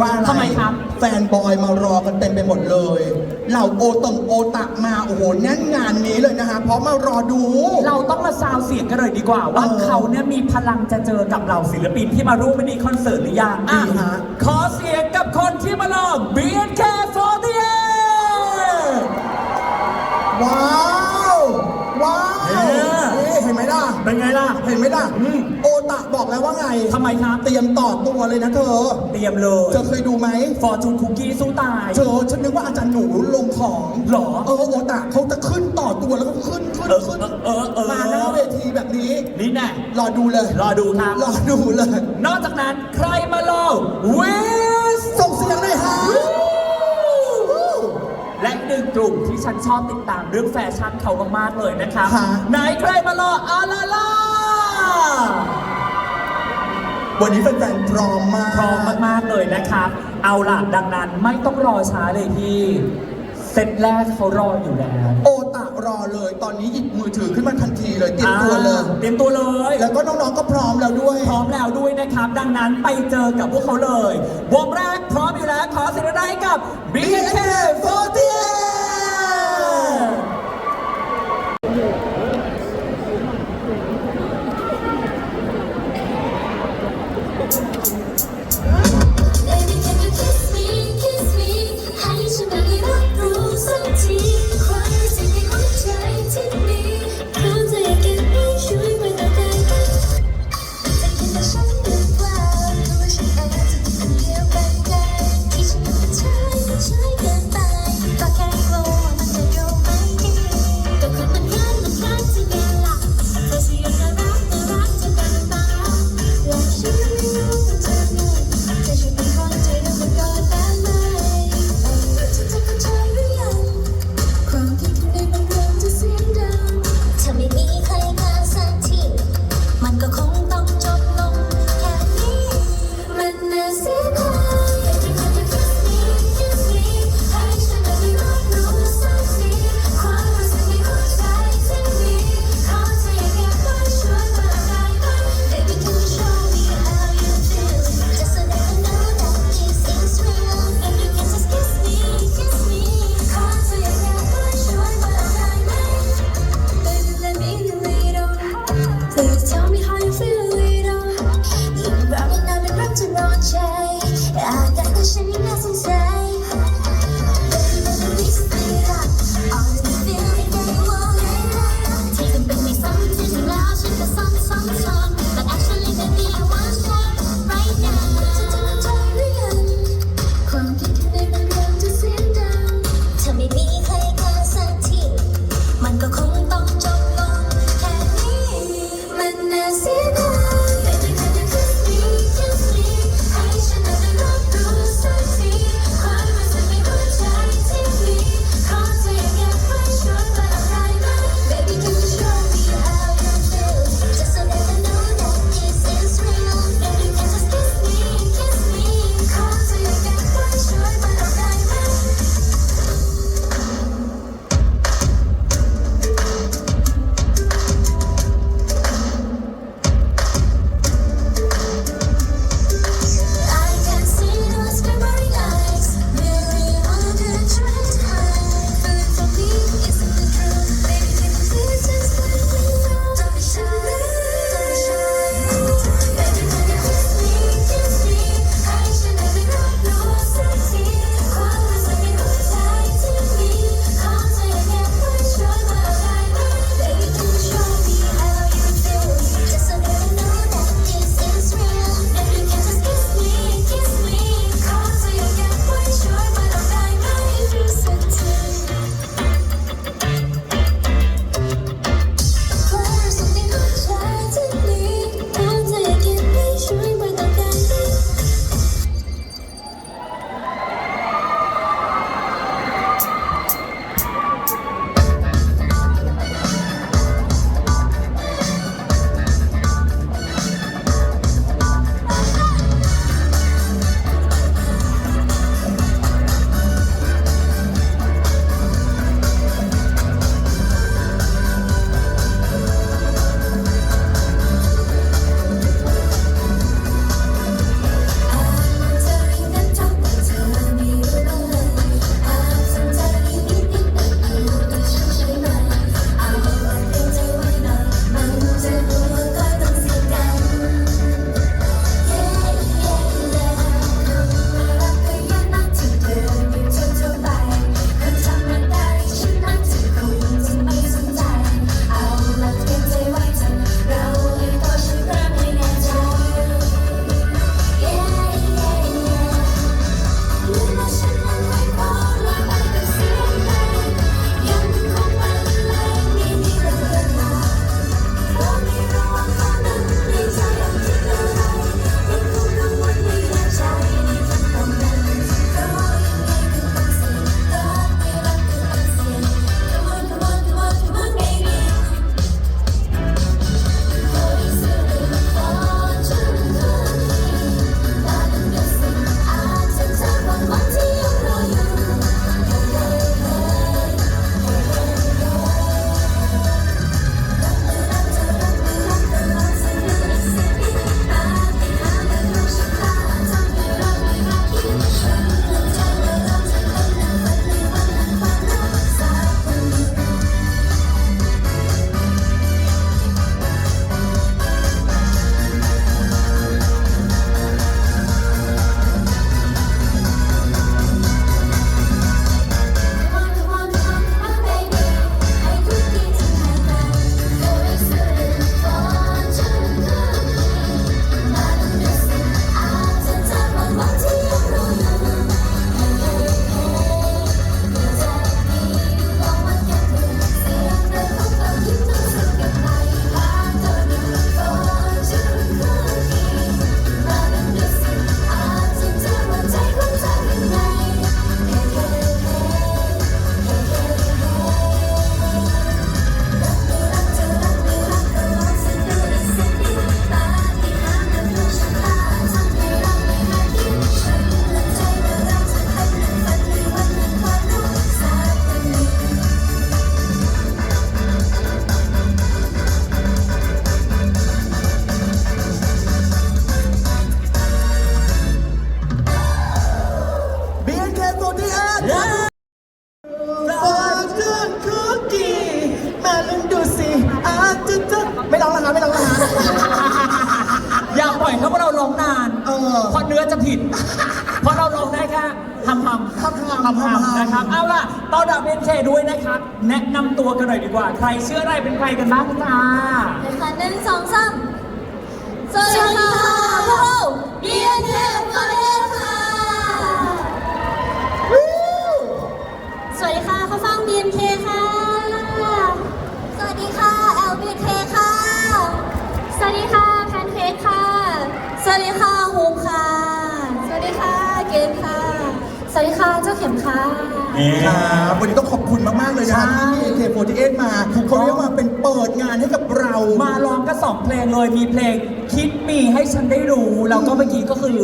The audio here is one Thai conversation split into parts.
ว่าอะไรทำไมครับ แฟนบอยมารอกันเต็มไปหมดเลยเหล่าโอตงโอตะมาโอ้โหแน่นงานนี้เลยนะคะ เพราะมารอดู เราต้องมาซาวเสียงกันเลยดีกว่า ว่าเออเขาเนี่ยมีพลังจะเจอกับเหล่าศิลปินที่มาร่วมมินิคอนเสิร์ตหรือยังอะดีฮะ ขอเสียงกับคนที่มาลอง BNK48 ว้าว ว้าวเออ นี่เห็นไหมล่ะ เป็นไงล่ะ เห็นไหมล่ะ อืม ทำไมครับเตรียมต่อตัวเลยนะเธอ เตรียมเลยเธอเคยดูไหม ฟอร์จูนคุกกี้สู้ตาย เธอฉันนึกว่าอาจารย์หนูลงของหรอ เออโอตะเขาจะขึ้นต่อตัวแล้วก็ขึ้นขึ้นเออขึ้นเออเออ มาหน้าเวทีแบบนี้นี่แน่รอดูเลย รอดูครับ รอดูเลย นอกจากนั้นใครมาลองวิสส่งเสียงเลยฮะและหนึ่งกลุ่มที่ฉันชอบติดตามเรื่องแฟชั่นเขามากๆเลยนะครับฮะไหนใครมารออาลาลา วันนี้แฟนๆพร้อมมาก พร้อมมาก ๆ เลยนะครับ เอาล่ะดังนั้นไม่ต้องรอช้าเลยพี่ เซตแรกเขารออยู่แล้ว โอตะรอเลย ตอนนี้หยิบมือถือขึ้นมาทันทีเลยเตรียมตัวเลยเตรียมตัวเลย แล้วก็น้องๆก็พร้อมแล้วด้วย พร้อมแล้วด้วยนะครับ ดังนั้นไปเจอกับพวกเขาเลยวงแรกพร้อมอยู่แล้ว ขอเสียงไรบมือให้กับ b s k 4 8 sunshine. เพราะเนื้อจะผิด เพราะเราร้องได้แค่ทำทำทำๆทำทำๆนะครับ เอาล่ะต้อนรับเบนเคด้วยนะครับ แนะนำตัวกันหน่อยดีกว่า ใครเชื่ออะไรเป็นใครกันบ้างจ้านะคะหนึ่งสองสามสวัสดีค่ะพวกเรา BNK48 ค่ะส ครับวันนี้ต้องขอบคุณมาก ๆ เลยนะใช่ที่ AK48 มาเขาเรียกว่าเป็นเปิดงานให้กับเรา มาร้องกันสองเพลงเลยมีเพลงคิดมีให้ฉันได้รู้ แล้วก็เมื่อกี้ก็คือ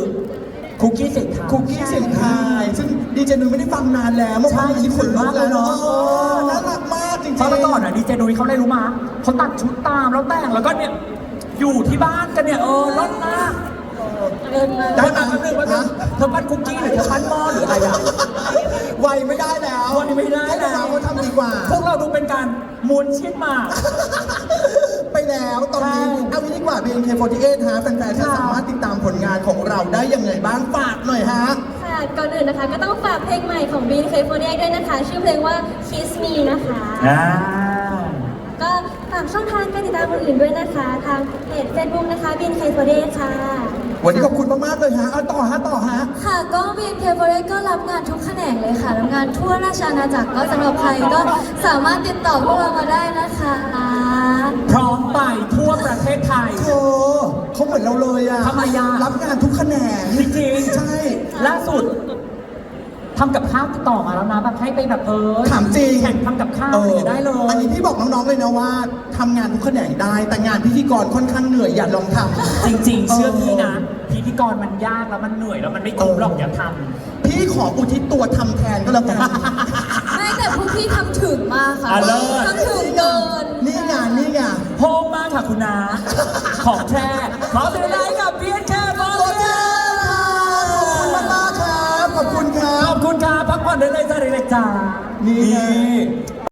คุกกี้เสียงทายคุกกี้เสียงไทายซึ่งดีเจนุ้ยไม่ได้ฟังนานแล้วเมื่อวานใช่นี้ขนลุกแล้วเนาะคิดถึงมากเลยเนอะเออน่ารักมากจริงๆเพราะเมื่อก่อนอะดีเจนุ้ยเขาเลยรู้มาเขาตัดชุดตามแล้วแต่งแล้วก็เนี่ยอยู่ที่บ้านกันเนี่ยเออรถมากเดินมาได้ได้ไหมมาแป๊บนึงแป๊บนึงเธอปั้นคุกกี้หรือเธอปั้นหม้อหรืออะไรอะ ไวไม่ได้แล้วไวไม่ได้ให้แล้วน้องๆเขาทำดีกว่า พวกเราดูเป็นการม้วนชิ้นหมาก ไปแล้วตอนนี้ใช่ เอางี้ดีกว่า BNK48 ฮะแฟนๆจะสามารถติดตามผลงานของเราได้ยังไงบ้างฝากหน่อยฮะ ค่ะก่อนอื่นนะคะก็ต้องฝากเพลงใหม่ของ BNK48 ด้วยนะคะ ชื่อเพลงว่า Kiss Me นะคะ อ่าก็ฝากช่องทางการติดตามคนอื่นด้วยนะคะ ทางเพจ Facebook นะคะ BNK48 ค่ะ วันนี้ขอบคุณมากๆเลยฮะเอาต่อฮะต่อฮะ ค่ะก็ BNK48 ก็รับงานทุกแขนงเลยค่ะรับงานทั่วราชอาณาจักรก็สำหรับใครก็สามารถติดต่อพวกเรามาได้นะคะพร้อมไปทั่วประเทศไทยโธ่เขาเหมือนเราเลยอะทำไมอะ รับงานทุกแขนงจริงๆใช่ ล่าสุด ทำกับข้าวติดต่อมาแล้วนะแบบให้ไปแบบเออถามจริงแข่งทำกับข้าวเออเนี่ยได้เลย อันนี้พี่บอกน้องๆเลยนะว่าทำงานทุกแขนงได้ แต่งานพิธีกรค่อนข้างเหนื่อยอย่าลองทำ จริง ๆ เชื่อเออพี่นะพิธีกรมันยากแล้วมันเหนื่อยแล้วมันไม่คุ้มหรอกอย่าทพี่ขออุทิศตัวทำแทนก็แล้วกัน ไม่แต่พวกพี่ทำถึงมากค่ะอะเลิศ ทำถึงเกิน นี่ไงนี่ไงำโฮมมากค่ะคุณนาของแท้ขอเสียงได้กับเพีย อนได้เลยจ้าเด็กๆจ้า นี่